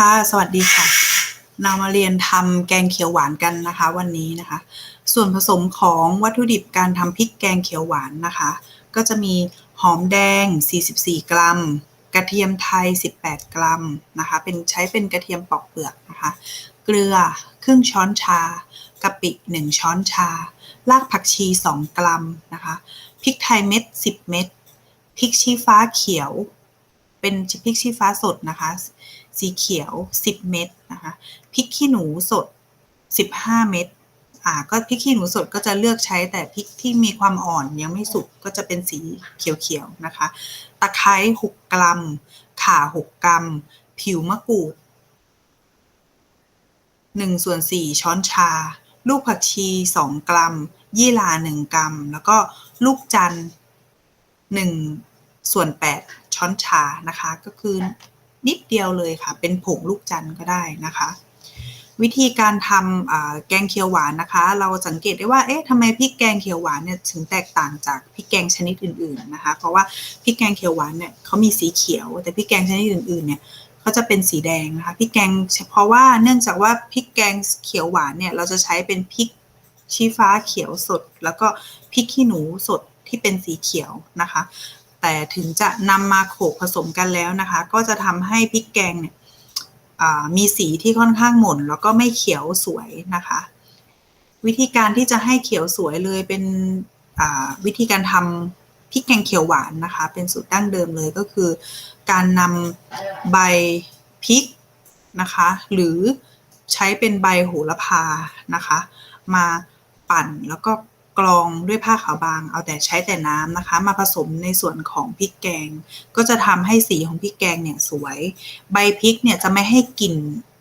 ค่ะ สวัสดีค่ะ เรามาเรียนทำแกงเขียวหวานกันนะคะ วันนี้นะคะ ส่วนผสมของวัตถุดิบการทำพริกแกงเขียวหวานนะคะ ก็จะมีหอมแดง 44 กรัม กระเทียมไทย 18 กรัมนะคะ เป็นใช้เป็นกระเทียมปอกเปลือกนะคะ เกลือครึ่งช้อนชากะปิ 1 ช้อนชา รากผักชี 2 กรัมนะคะ พริกไทยเม็ด 10 เม็ด พริกชี้ฟ้าเขียว เป็นพริกชี้ฟ้าสดนะคะ สีเขียว 10 เม็ดนะคะพริกขี้หนูสด 15 เม็ดอ่าก็พริกขี้หนูสดก็จะเลือกใช้แต่พริกที่มีความอ่อนยังไม่สุกก็จะเป็นสีเขียวๆนะคะ ตะไคร้6กรัม ข่า 6 กรัม ผิวมะกรูด1ส่วน4ช้อนชา ลูกผักชี 2 กรัม ยี่หร่า 1 กรัม แล้วก็ลูกจันทร์1 ส่วน 8 ช้อนชานะคะ ก็คือนิดเดียวเลยค่ะ เป็นผงลูกจันทร์ก็ได้นะคะ วิธีการทำแกงเขียวหวานนะคะ เราสังเกตได้ว่าเอ๊ะทำไมพริกแกงเขียวหวานเนี่ยถึงแตกต่างจากพริกแกงชนิดอื่นๆนะคะ เพราะว่าพริกแกงเขียวหวานเนี่ยเขามีสีเขียว แต่พริกแกงชนิดอื่นๆเนี่ยเขาจะเป็นสีแดงนะคะพริกแกงเพราะว่าเนื่องจากว่าพริกแกงเขียวหวานเนี่ยเราจะใช้เป็นพริกชี้ฟ้าเขียวสด แล้วก็พริกขี้หนูสดที่เป็นสีเขียวนะคะ แต่ถึงจะนำมาโขลกผสมกันแล้วนะคะ ก็จะทำให้พริกแกงเนี่ยมีสีที่ค่อนข้างหม่นแล้วก็ไม่เขียวสวยนะคะ วิธีการที่จะให้เขียวสวยเลยเป็นวิธีการทำพริกแกงเขียวหวานนะคะ เป็นสูตรดั้งเดิมเลยก็คือ การนำใบพริกนะคะ หรือใช้เป็นใบโหระพานะคะ มาปั่นแล้วก็ กรองด้วยผ้าขาวบาง เอาแต่ใช้แต่น้ำนะคะ มาผสมในส่วนของพริกแกง ก็จะทำให้สีของพริกแกงเนี่ยสวย ใบพริกเนี่ยจะไม่ให้กลิ่น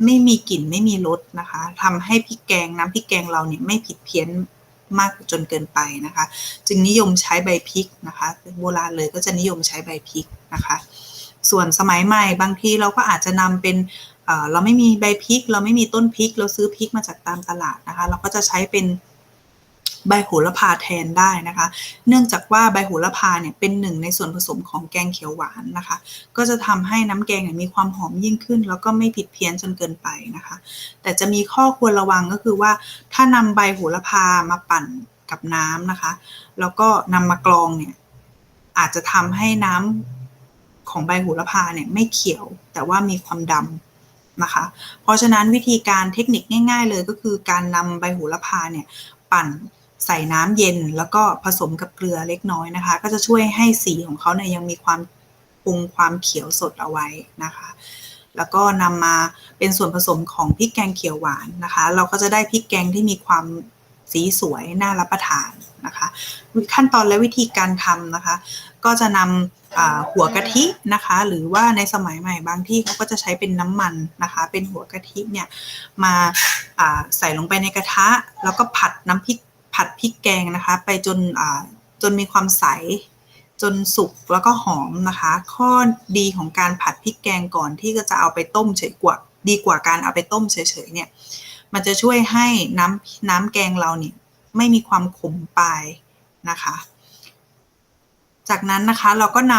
ไม่มีกลิ่นไม่มีรสนะคะทำให้พริกแกงน้ำพริกแกงเราเนี่ยไม่ผิดเพี้ยนมากจนเกินไปนะคะ จึงนิยมใช้ใบพริกนะคะโบราณเลยก็จะนิยมใช้ใบพริกนะคะ ส่วนสมัยใหม่บางทีเราก็อาจจะนำเป็นเราไม่มีใบพริก เราไม่มีต้นพริก เราซื้อพริกมาจากตามตลาดนะคะ เราก็จะใช้เป็น ใบโหระพาแทนได้นะคะ เนื่องจากว่าใบโหระพาเนี่ยเป็นหนึ่งในส่วนผสมของแกงเขียวหวานนะคะ ก็จะทำให้น้ำแกงมีความหอมยิ่งขึ้น แล้วก็ไม่ผิดเพี้ยนจนเกินไปนะคะ แต่จะมีข้อควรระวังก็คือว่า ถ้านำใบโหระพามาปั่นกับน้ำนะคะ แล้วก็นำมากรองเนี่ยอาจจะทำให้น้ำของใบโหระพาเนี่ยไม่เขียวแต่ว่ามีความดำนะคะ เพราะฉะนั้นวิธีการเทคนิคง่าย ๆ เลยก็คือการนำใบโหระพาเนี่ยปั่น ใส่น้ำเย็นแล้วก็ผสมกับเกลือเล็กน้อยนะคะ ก็จะช่วยให้สีของเขาเนี่ยยังมีความปรุงความเขียวสดเอาไว้นะคะ แล้วก็นำมาเป็นส่วนผสมของพริกแกงเขียวหวานนะคะ เราก็จะได้พริกแกงที่มีความสีสวยน่ารับประทานนะคะขั้นตอนและวิธีการทำนะคะ ก็จะนำหัวกะทินะคะ หรือว่าในสมัยใหม่บางที่เขาก็จะใช้เป็นน้ำมันนะคะ เป็นหัวกะทิเนี่ยมาใส่ลงไปในกระทะ แล้วก็ผัดน้ำพริก ผัดพริกแกงนะคะ ไปจนจนมีความใส จนสุกแล้วก็หอมนะคะ ข้อดีของการผัดพริกแกงก่อนที่จะเอาไปต้มเฉยกว่าดีกว่าการเอาไปต้มเฉยๆเนี่ยมันจะช่วยให้น้ำน้ำแกงเราเนี่ยไม่มีความขมปลายนะคะ จากนั้นนะคะเราก็น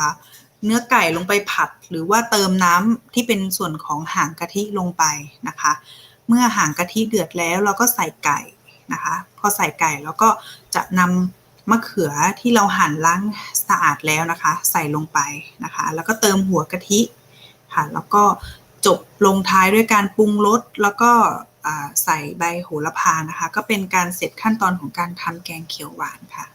ำเนื้อไก่ลงไปผัด หรือว่าเติมน้ำที่เป็นส่วนของหางกะทิลงไปนะคะ เมื่อหางกะทิเดือดแล้วเราก็ใส่ไก่ นะคะ พอใส่ไก่แล้วก็จะนำมะเขือที่เราหั่นล้างสะอาดแล้วนะคะ ใส่ลงไปนะคะ แล้วก็เติมหัวกะทิค่ะ แล้วก็จบลงท้ายด้วยการปรุงรสแล้วก็ใส่ใบโหระพานะคะ ก็เป็นการเสร็จขั้นตอนของการทำแกงเขียวหวานค่ะ